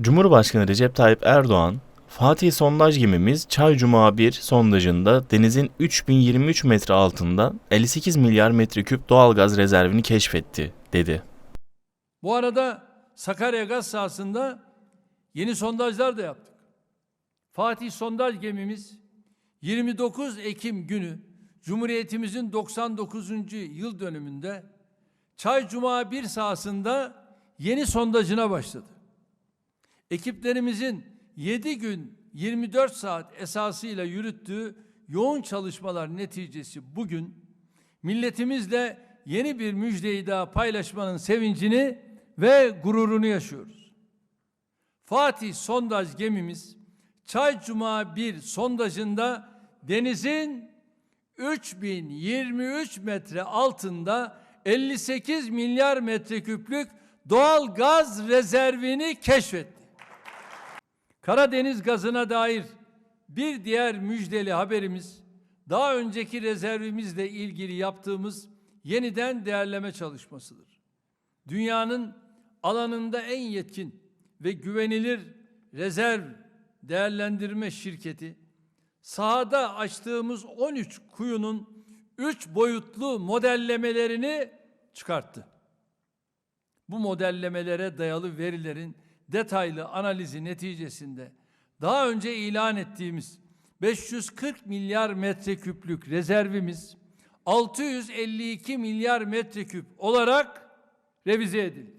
Cumhurbaşkanı Recep Tayyip Erdoğan, Fatih sondaj gemimiz Çaycuma 1 sondajında denizin 3023 metre altında 58 milyar metreküp doğalgaz rezervini keşfetti, dedi. Bu arada Sakarya gaz sahasında yeni sondajlar da yaptık. Fatih sondaj gemimiz 29 Ekim günü Cumhuriyetimizin 99. yıl dönümünde Çaycuma 1 sahasında yeni sondajına başladı. Ekiplerimizin 7 gün 24 saat esasıyla yürüttüğü yoğun çalışmalar neticesi bugün milletimizle yeni bir müjdeyi daha paylaşmanın sevincini ve gururunu yaşıyoruz. Fatih sondaj gemimiz Çaycuma 1 sondajında denizin 3023 metre altında 58 milyar metreküplük doğal gaz rezervini keşfetti. Karadeniz gazına dair bir diğer müjdeli haberimiz daha önceki rezervimizle ilgili yaptığımız yeniden değerleme çalışmasıdır. Dünyanın alanında en yetkin ve güvenilir rezerv değerlendirme şirketi sahada açtığımız 13 kuyunun 3 boyutlu modellemelerini çıkarttı. Bu modellemelere dayalı verilerin detaylı analizi neticesinde daha önce ilan ettiğimiz 540 milyar metreküplük rezervimiz 652 milyar metreküp olarak revize edildi.